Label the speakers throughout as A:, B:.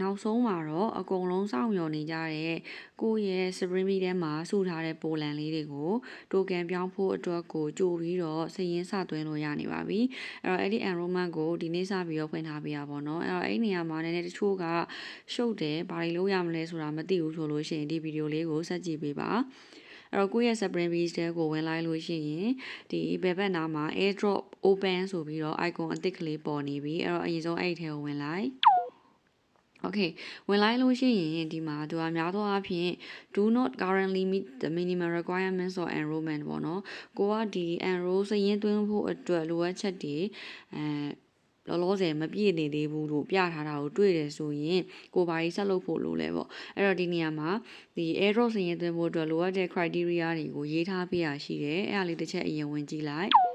A: နောက်ဆုံးမှာတော့အကုန်လုံးစောင့်မျှော်နေကြတဲ့ကိုယ့်ရဲ့ Spring Bee ထဲမှာစုထားတဲ့ပိုလန်လေးတွေကိုတိုကန်ပြောင်းဖို့အတွက်ကိုကြိုပြီးတော့စည်ရင်းစသွင်းလို့ရနေပါပြီအဲ့တော့အဲ့ဒီ enrollment ကိုဒီနေ့စပြီးတော့ဖွင့်ထားပေးရပါတော့အဲ့တော့အဲ့ဒီနေရာမှာနည်းနည်းတချို့ကရှုပ်တယ်ဘာတွေလုပ်ရမလဲဆိုတာမသိဘူးဆိုလို့ရှိရင်ဒီဗီဒီယိုလေးကိုဆက်ကြည့်ပေးပါအဲ့တော့ကိုယ့်ရဲ့ Spring Bees တဲကိုဝင်လိုက်လို့ရှိရင်ဒီဘယ်ဘက်နားမှာ airdrop open ဆိုပြီးတော့ icon အသစ်ကလေးပေါ်နေပြီအဲ့တော့အရင်ဆုံးအဲ့ဒီထဲကိုဝင်လိုက် Okay ဝင်လိုက်လို့ရှိရင်ဒီမှာသူကများသောအားဖြင့် do not currently meet the minimum requirements of enrollment ပေါ့နော်ကိုကဒီ enroll စရင်းသွင်းဖို့အတွက်လိုအပ်ချက်တွေအဲလောလောဆယ်မပြည့်နေသေးဘူးလို့ပြထားတာကိုတွေ့တယ်ဆိုရင်ကိုဘာကြီးဆက်လုပ်ဖို့လိုလဲပေါ့အဲ့တော့ဒီနေရာမှာဒီ airdrop စရင်သွင်းဖို့အတွက်လိုအပ်တဲ့ criteria တွေကိုရေးထားပေးရရှိတယ်အဲ့ဒါလေးတစ်ချက်အရင်ဝင်ကြည့်လိုက်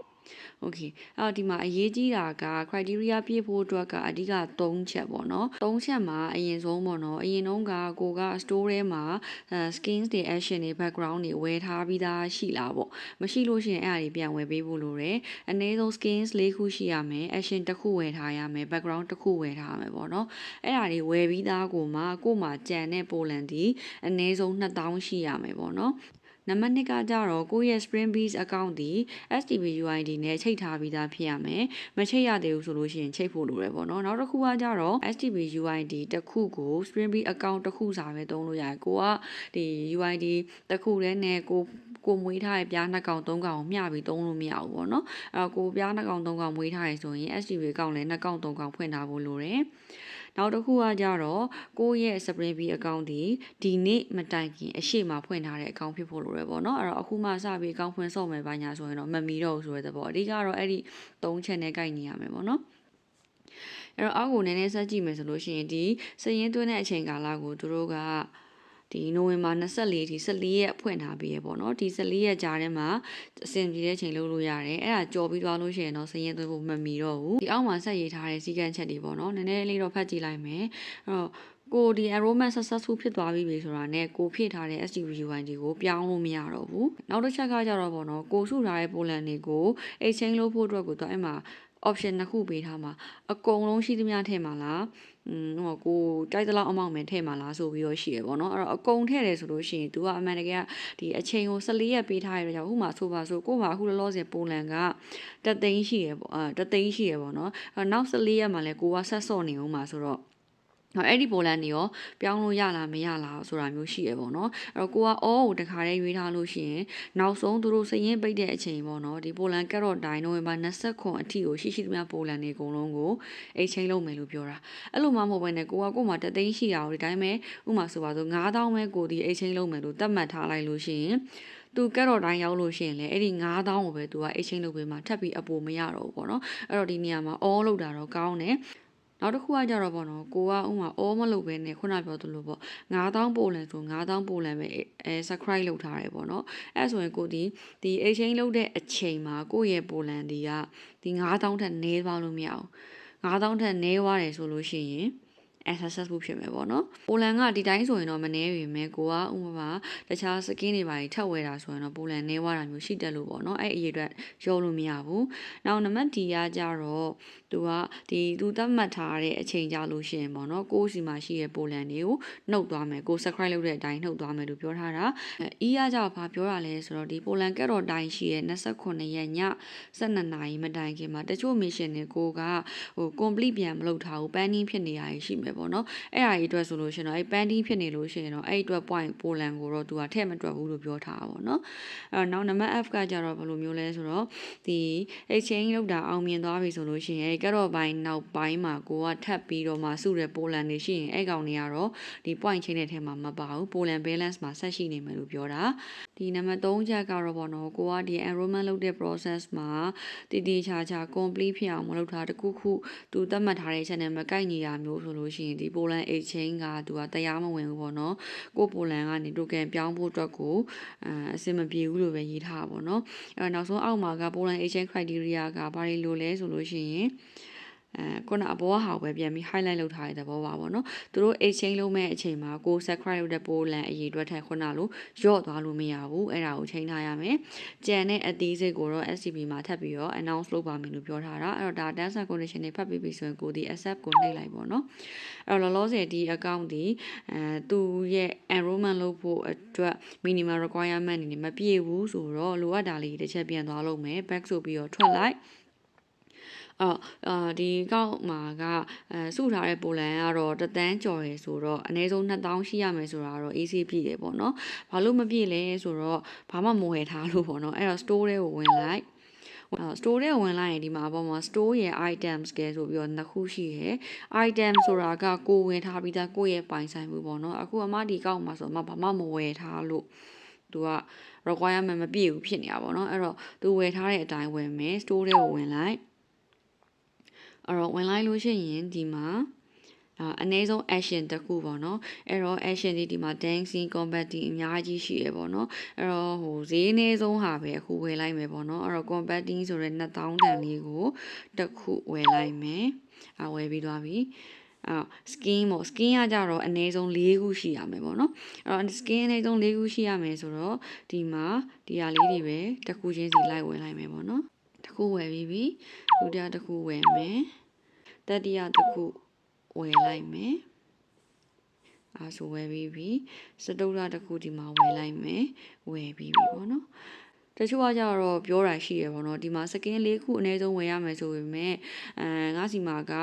A: Okay အဲ့တော့ဒီမှာအရေးကြီးတာက criteria ပြည့်ဖို့အတွက်ကအဓိက3ချက်ပေါ့နော်3ချက်မှာအရင်ဆုံးပေါ့နော်အရင်တုန်းကကိုက store ထဲမှာ skins တွေ action တွေ background တွေဝယ်ထားပြီးသားရှိလားပေါ့မရှိလို့ရှိရင်အဲ့အရာတွေပြန်ဝယ်ပေးဖို့လိုတယ်အနည်းဆုံး skins ၄ခုရှိရမယ် action တစ်ခုဝယ်ထားရမယ် background တစ်ခုဝယ်ထားရမယ်ပေါ့နော်အဲ့အရာတွေဝယ်ပြီးသားကိုမှကို့မှာကြံတဲ့ပိုလန်ဒီအနည်းဆုံး2000ရှိရမယ်ပေါ့နော် နံပါတ်2ကကြတော့ကိုယ့်ရဲ့ Spring Bees account ဒီ STB UID နဲ့ချိတ်ထားပြီးသားဖြစ်ရမယ်။မချိတ်ရသေးဘူးဆိုလို့ရှိရင်ချိတ်ဖို့လိုတယ်ပေါ့နော်။နောက်တစ်ခုကကြတော့ STB UID တစ်ခုကို Spring Bees account တစ်ခုစာပဲသုံးလို့ရတယ်။ကိုကဒီ UID တစ်ခုတည်းနဲ့ကို ကိုမွေးထားတဲ့ပြားနှစ်ကောင်သုံးကောင်ကိုမျှပြီးသုံးလို့မရဘူးပေါ့နော်။အဲတော့ကိုပြားနှစ်ကောင်သုံးကောင်မွေးထားရဆိုရင် STB အကောင့်လည်းနှစ်ကောင်သုံးကောင်ဖွင့်ထားဖို့လိုတယ်။နောက်တစ်ခုကကြတော့ကိုယ့်ရဲ့ Spring Bee account ဒီဒီနေ့မတိုင်ခင်အရှိမဖွင့်ထားတဲ့ account ဖြစ်ဖို့လိုရပေါ့နော်အဲ့တော့အခုမှစပြီး account ဖွင့်ဆော့မယ်ပါညာဆိုရင်တော့မမီတော့ဘူးဆိုတဲ့သဘောအဓိကတော့အဲ့ဒီ၃ချက်နဲ့ကိုက်နေရမယ်ပေါ့နော်အဲ့တော့အောက်ကိုနည်းနည်းဆက်ကြည့်မယ်ဆိုလို့ရှိရင်ဒီစရင်သွင်းတဲ့အချိန်ကာလကိုသူတို့က ဒီနိုဝင်ဘာ24ဒီ14ရက်ဖွင့်ထားပြီးရပေါ့နော်ဒီ14ရက်ကြားထဲမှာအဆင်ပြေတဲ့ချိန်လုပ်လို့ရတယ်အဲ့ဒါကြော်ပြီးသွားလို့ရှိရင်တော့စရင်သွင်းဖို့မမီတော့ဘူးဒီအောက်မှာဆက်ရေးထားတဲ့စီကံချက်တွေပေါ့နော်နည်းနည်းလေးတော့ဖတ်ကြည့်လိုက်မယ်အဲ့တော့ကိုဒီ enrollment successful ဖြစ်သွားပြီဆိုတာနဲ့ကိုဖြည့်ထားတဲ့ STUUID ကိုပြောင်းလို့မရတော့ဘူးနောက်တစ်ချက်ကကြတော့ပေါ့နော်ကိုစုထားတဲ့ပိုလန်တွေကို exchange လုပ်ဖို့အတွက်ကိုတော့အဲ့မှာ option နှစ်ခုပေးထားမှာအကုန်လုံးရှိသမျှထည့်မှာလားอืมဟိုကိုတိုက်သလောက်အမောင့်ပဲထည့်မှာလားဆိုပြီးတော့ရှိရပေါ့နော်အဲ့တော့အကုန်ထည့်တယ်ဆိုလို့ရှိရင် तू ကအမှန်တကယ်ဒီအချိန်ကို14ရက်ပေးထားရတော့ဟိုမှာဆိုပါဆိုကို့မှာအခုလောလောဆယ်ပိုလန်ကတသိန်းရှိရပေါ့အဲတသိန်းရှိရပေါ့နော်အဲ့နောက်14ရက်မှာလဲကိုကဆက်စော့နေအောင်မှာဆိုတော့ နော်အဲ့ဒီပိုလန်နေရောပြောင်းလို့ရလားမရလားဆိုတာမျိုးရှိရပေါ့နော်အဲ့တော့ကိုကအော်ကိုတခါတည်းရွေးထားလို့ရှိရင်နောက်ဆုံးသူတို့စရင်ပိတ်တဲ့အချိန်ပေါ့နော်ဒီပိုလန်ကက်ရော့တိုင်းနိုဝင်ဘာ29အထိကိုရှိရှိသမျှပိုလန်နေအကုန်လုံးကိုအိတ်ချင်းလုပ်မယ်လို့ပြောတာအဲ့လိုမှမဟုတ်ဘဲနဲ့ကိုကကို့မှာတသိန်းရှိတာကိုဒီတိုင်းပဲဥမာဆိုပါဆို9000ပဲကိုဒီအိတ်ချင်းလုပ်မယ်လို့သတ်မှတ်ထားလိုက်လို့ရှိရင်သူကက်တော့တိုင်းရောက်လို့ရှိရင်လေအဲ့ဒီ9000ကိုပဲသူက exchange လုပ်ပေးမှထပ်ပြီးအပိုမရတော့ဘူးပေါ့နော်အဲ့တော့ဒီနေရာမှာ all လောက်တာတော့ကောင်းတယ် နောက်တစ်ခုကကြတော့ပေါ့နော်ကိုကဥမာအောမလုပ်ပဲနဲ့ခုနပြောသလိုပေါ့9000ပိုလန်ဆို9000ပိုလန်ပဲအဲ subscribe လုပ်ထားတယ်ပေါ့နော်အဲဆိုရင်ကိုဒီဒီ exchange လုပ်တဲ့အချိန်မှာကိုရဲ့ပိုလန်ဒီကဒီ9000ထက်နည်းသွားလို့မရအောင်9000ထက်နည်းသွားတယ်ဆိုလို့ရှိရင် successful ဖြစ်မယ်ပေါ့နော်ပိုလန်ကဒီတိုင်းဆိုရင်တော့မနှဲပြီမယ်ကိုကဥပမာတခြား skin တွေပါထပ်ဝယ်တာဆိုရင်တော့ပိုလန်နှဲသွားတာမျိုးရှိတတ်လို့ပေါ့နော်အဲ့အရေးအတွက်ရောလို့မရဘူးနောက်နံပါတ် D ကကြတော့သူကဒီသူသတ်မှတ်ထားတဲ့အချိန်ကြာလို့ရှိရင်ပေါ့နော်ကိုစီမှာရှိတဲ့ပိုလန်တွေကိုနှုတ်သွားမယ်ကို subscribe လုပ်တဲ့အတိုင်းနှုတ်သွားမယ်လို့ပြောထားတာအီးရကြဘာပြောရလဲဆိုတော့ဒီပိုလန်ကက်တော့တိုင်းရှိရဲ့29ရက်ည12နာရီမတိုင်ခင်မှာတချို့ mission တွေကိုကဟို complete ပြန်မလုပ်ထားဘူး pending ဖြစ်နေရရှိမယ်ပေါ့နော်အဲ့အရာကြီးအတွက်ဆိုလို့ရှိရင်တော့အဲ့ pending ဖြစ်နေလို့ရှိရင်တော့အဲ့အတွက် point ပိုလန်ကိုတော့သူကထည့်မတွက်ဘူးလို့ပြောထားတာပေါ့နော်အဲ့တော့နောက်နံပါတ် F ကကြတော့ဘယ်လိုမျိုးလဲဆိုတော့ဒီ exchange လုပ်တာအောင်မြင်သွားပြီဆိုလို့ရှိရင်ကတော့ပိုင်းနောက်ပိုင်းမှာကိုကထပ်ပြီးတော့မှစုတဲ့ပိုလန်တွေရှိရင်အဲ့ကောင်တွေကတော့ဒီ point ချင်းတဲ့ထဲမှာမပါဘူးပိုလန် balance မှာဆက်ရှိနေမယ်လို့ပြောတာဒီနံပါတ်3ချက်ကတော့ပေါ့နော်ကိုကဒီ enrollment လုပ်တဲ့ process မှာတည်တည်ချာချာ complete ဖြစ်အောင်မလုပ်တာတခုခုသူသတ်မှတ်ထားတဲ့ channel မကိုက်ညီတာမျိုးဆိုလို့ရှိရင်ဒီပိုလန် exchange ကသူကတရားမဝင်ဘူးပေါ့နော်ကိုပိုလန်ကနေ token ပြောင်းဖို့အတွက်ကိုအဆင်မပြေဘူးလို့ပဲရေးထားပါပေါ့နော်အဲတော့နောက်ဆုံးအောက်မှာကပိုလန် exchange criteria ကဘာတွေလိုလဲဆိုလို့ရှိရင် အဲခုနအပေါ်ဟာကိုပဲပြန်ပြီး highlight လုပ်ထားတဲ့သဘောပါပေါ့နော်သူတို့ exchange လုပ်မဲ့အချိန်မှာကို subscribe လုပ်တဲ့ပိုလန်အရေးအတွက်ထက်ခုနလိုရော့သွားလို့မရဘူးအဲ့ဒါကိုချိန်ထားရမယ်ကြံတဲ့အသေးစိတ်ကိုတော့ SCB မှာထပ်ပြီးတော့ announce လုပ်ပါမယ်လို့ပြောထားတာအဲ့တော့ဒါ terms and condition တွေဖတ်ပြီးပြီဆိုရင်ကိုဒီ accept ကိုနှိပ်လိုက်ပေါ့နော်အဲ့တော့လောလောဆယ်ဒီ account ဒီအဲသူရဲ့ enrollment လုပ်ဖို့အတွက် minimum requirement အနေနဲ့မပြည့်ဘူးဆိုတော့လိုအပ်တာလေးတစ်ချက်ပြန်သွားလုပ်မယ် back ဆိုပြီးတော့ထွက်လိုက် အော်အာဒီကောက်မှာကအဲစုထားတဲ့ပိုလန်ကတော့တသန်းကျော်ရယ်ဆိုတော့အနည်းဆုံး2000ရှိရမယ်ဆိုတာတော့ AC ပြည့်တယ်ပေါ့နော်ဘာလို့မပြည့်လဲဆိုတော့ဘာမှမဝယ်ထားလို့ပေါ့နော်အဲ့တော့ store ထဲကိုဝင်လိုက် store ထဲဝင်လိုက်ရင်ဒီမှာပေါ့မှာ store ရဲ့ items ကဲဆိုပြီးတော့နှစ်ခုရှိရယ် item ဆိုတာကကိုဝင်ထားပြီးသားကိုယ့်ရဲ့ပိုင်ဆိုင်မှုပေါ့နော်အခုအမဒီကောက်မှာဆိုအမဘာမှမဝယ်ထားလို့သူက requirement မပြည့်ဘူးဖြစ်နေတာပေါ့နော်အဲ့တော့သူဝယ်ထားတဲ့အတိုင်းဝင်မယ် store ထဲကိုဝင်လိုက် အဲ့တော့ဝင်လိုက်လို့ရှိရင်ဒီမှာအာအနည်းဆုံး action တစ်ခုပေါ့နော်အဲ့တော့ action ဒီဒီမှာ dancing combating အများကြီးရှိရပေါ့နော်အဲ့တော့ဟိုဈေးအနည်းဆုံးဟာပဲအခုဝယ်လိုက်မယ်ပေါ့နော်အဲ့တော့ combating ဆိုတဲ့2000တန်လေးကိုတစ်ခုဝယ်လိုက်မယ်အာဝယ်ပြီးသွားပြီအာ skin ပေါ့ skin ကကြတော့အနည်းဆုံး၄ခုရှိရမယ်ပေါ့နော်အဲ့တော့ skin အနည်းဆုံး၄ခုရှိရမယ်ဆိုတော့ဒီမှာဒီဟာလေးတွေပဲတစ်ခုချင်းစီလိုက်ဝယ်လိုက်မယ်ပေါ့နော် တစ်ခုဝယ်ပြီးပြီဒုတိယတစ်ခုဝယ်မယ်တတိယတစ်ခုဝယ်လိုက်မယ်အာဆိုဝယ်ပြီးပြီစတုတ္ထတစ်ခုဒီမှာဝယ်လိုက်မယ်ဝယ်ပြီးပြီပေါ့နော် တချို့ကကြတော့ပြောတာရှိရပေါ့နော်ဒီမှာစကင်းလေးခုအနည်းဆုံးဝယ်ရမယ်ဆိုပေမဲ့အဲငါစီမှာက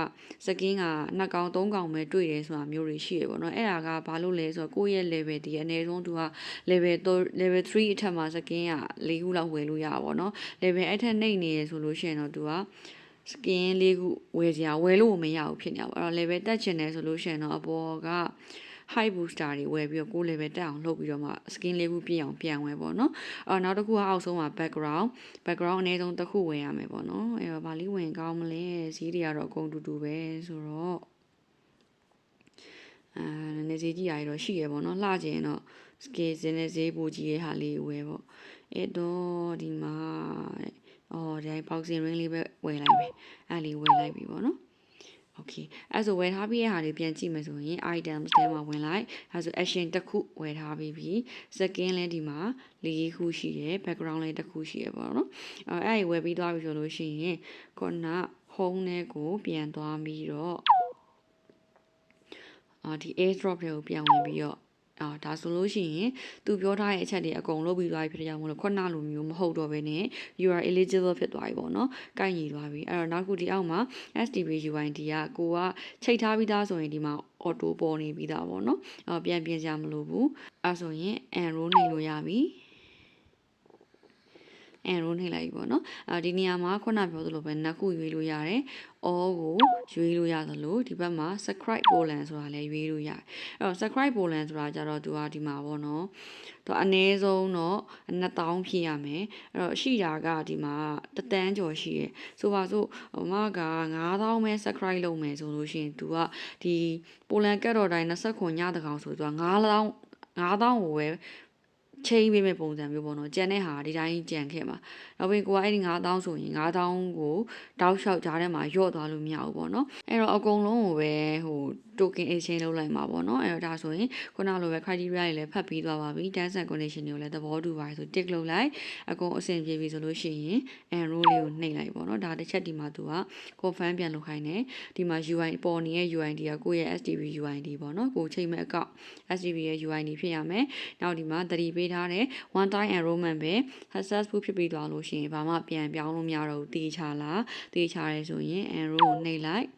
A: စကင်းကနှစ်ကောင်သုံးကောင်ပဲတွေ့တယ်ဆိုတာမျိုးတွေရှိရပေါ့နော်အဲ့ဒါကဘာလို့လဲဆိုတော့ကိုယ့်ရဲ့ level ဒီအနည်းဆုံးသူက level 3 level 3အထက်မှာစကင်းက၄ခုလောက်ဝယ်လို့ရပါပေါ့နော် level အဲ့ထက်နှိမ့်နေရဆိုလို့ရှိရင်တော့သူက skin လေးခုဝယ်စရာဝယ်လို့မရဘူးဖြစ်နေပါအဲ့တော့ level တက်ချင်တယ်ဆိုလို့ရှိရင်တော့အပေါ်က high booster တွေဝယ်ပြီးတော့ကိုယ် level တက်အောင်လုပ်ပြီးတော့မှ skin လေးခုပြည့်အောင်ပြန်ဝယ်ပေါ့နော်အော်နောက်တစ်ခုကအောက်ဆုံးမှာ background background အနည်းဆုံးတစ်ခုဝယ်ရမယ်ပေါ့နော်အဲ့တော့ဗာလေးဝင်ကောင်းမလဲဈေးတွေကတော့အကုန်တူတူပဲဆိုတော့အာနည်းနည်းဈေးကြီးရရတော့ရှိရပေါ့နော်လှကျင်တော့ scale စင်းနဲ့ဈေးပိုကြီးရဲ့ဟာလေးဝယ်ပေါ့အဲ့တော့ဒီမှာတဲ့အော်ဒီ boxing ring လေးပဲဝယ်လိုက်မယ်အဲ့လေးဝယ်လိုက်ပြီပေါ့နော် okay အဲ့ဆိုဝယ်ထားပြီးတဲ့ဟာတွေပြန်ကြည့်မယ်ဆိုရင် items ထဲမှာဝင်လိုက်အဲ့ဆို action တစ်ခုဝယ်ထားပြီးပြီ second လဲဒီမှာလေးခုရှိတယ် background လဲတစ်ခုရှိရပေါ့နော်အဲ့အဲ့ဝယ်ပြီးသွားပြီဆိုလို့ရှိရင်ခုန home နဲ့ကိုပြန်သွားပြီးတော့အာဒီ airdrop တွေကိုပြန်ဝင်ပြီးတော့ အာဒါဆိုလို့ရှိရင်သူပြောထားတဲ့အချက်တွေအကုန်လုပ်ပြီးသွားပြီဖြစ်တဲ့ကြောင့်မလို့ခုနလိုမျိုးမဟုတ်တော့ဘဲနဲ့ you are eligible ဖြစ်သွားပြီပေါ့နော်။ကိုက်ညီသွားပြီ။အဲ့တော့နောက်ခုဒီအောက်မှာ STB UID ကကိုကချိန်ထားပြီးသားဆိုရင်ဒီမှာ auto ပေါ်နေပြီးသားပေါ့နော်။အော်ပြန်ပြင်ကြမလို့ဘူး။အဲ့ဆိုရင် enroll နေလို့ရပြီ။ arrow နှိပ်လိုက်ပြီပေါ့နော်အဲဒီနေရာမှာခုနပြောသလိုပဲနှစ်ခုရွေးလို့ရတယ် all ကိုရွေးလို့ရသလိုဒီဘက်မှာ subscribe Poland ဆိုတာလည်းရွေးလို့ရတယ်အဲ့တော့ subscribe Poland ဆိုတာကြတော့သူကဒီမှာပေါ့နော်သူအနည်းဆုံးတော့2000ဖြည့်ရမယ်အဲ့တော့ရှိတာကဒီမှာတတန်းကျော်ရှိရယ်ဆိုပါစို့ဟိုမက9000ပဲ subscribe လုပ်မယ်ဆိုလို့ရှိရင်သူကဒီ Poland ကတ်တော်တိုင်း20ခွန်ညတကောင်ဆိုသူက9000 9000ကိုပဲ ချိန်ပေးမဲ့ပုံစံမျိုးပေါ့နော်ကြံတဲ့ဟာဒီတိုင်းကြံခဲ့မှာနောက်ပြီးကိုကအဲ့ဒီ9000ဆိုရင်9000ကိုတောက်လျှောက်ကြားထဲမှာယော့သွားလို့မရဘူးပေါ့နော်အဲ့တော့အကုန်လုံးကိုပဲဟို token exchange လုပ်လိုက်မှာပေါ့နော်အဲ့တော့ဒါဆိုရင်ခုနလိုပဲ criteria တွေလည်းဖတ်ပြီးသွားပါပြီ terms and condition တွေကိုလည်းသဘောတူပါတယ်ဆို tick လုပ်လိုက်အကုန်အဆင်ပြေပြီဆိုလို့ရှိရင် enroll လေးကိုနှိပ်လိုက်ပေါ့နော်ဒါတစ်ချက်ဒီမှာသူက confirm ပြန်လုပ်ခိုင်းတယ်ဒီမှာ UI ပေါ်နေတဲ့ UID ကကိုယ့်ရဲ့ STB UID ပေါ့နော်ကိုချိန်မဲ့အကောင့် STB ရဲ့ UID ဖြစ်ရမယ်နောက်ဒီမှာသတိပေးထားတဲ့ one time enrollment ပဲ successful ဖြစ်ပြီးသွားလို့ရှိရင်ဘာမှပြန်ပြောင်းလို့မရတော့ဘူးတေချာလားတေချာရဲဆိုရင် enroll ကိုနှိပ်လိုက်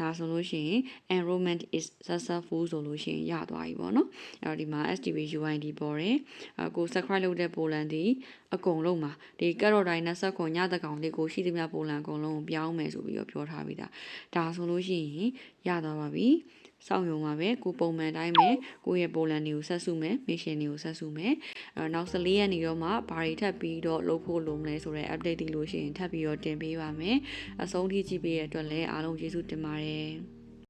A: ဒါဆိုလို့ရှိရင် enrollment is successful ဆိုလို့ရှိရင်ရသွားပြီပေါ့နော်အဲ့တော့ဒီမှာ STB UID ပေါ်တယ်အကို subscribe လုပ်တဲ့ပိုလန်ဒီအကုန်လုံးမှာဒီကက်ရော့တိုင်း20ခွန်ညတကောင်လေးကိုရှိသမျှပိုလန်အကုန်လုံးကိုပြောင်းမယ်ဆိုပြီးတော့ပြောထားပြီးသားဒါဆိုလို့ရှိရင်ရသွားပါပြီစောင့်ရုံပါပဲကိုပုံမှန်တိုင်းပဲကိုရဲ့ပိုလန်တွေကိုဆက်စုမယ်မစ်ရှင်တွေကိုဆက်စုမယ်အဲနောက်14ရက်နေတော့မှဘာတွေထပ်ပြီးတော့လုပ်ဖို့လိုမလဲဆိုတဲ့ update တွေလို့ရှိရင်ထပ်ပြီးတော့တင်ပေးပါမယ်အဆုံးထိကြည့်ပေးရတဲ့အတွက်လည်းအားလုံးကျေးဇူးတင်ပါတယ်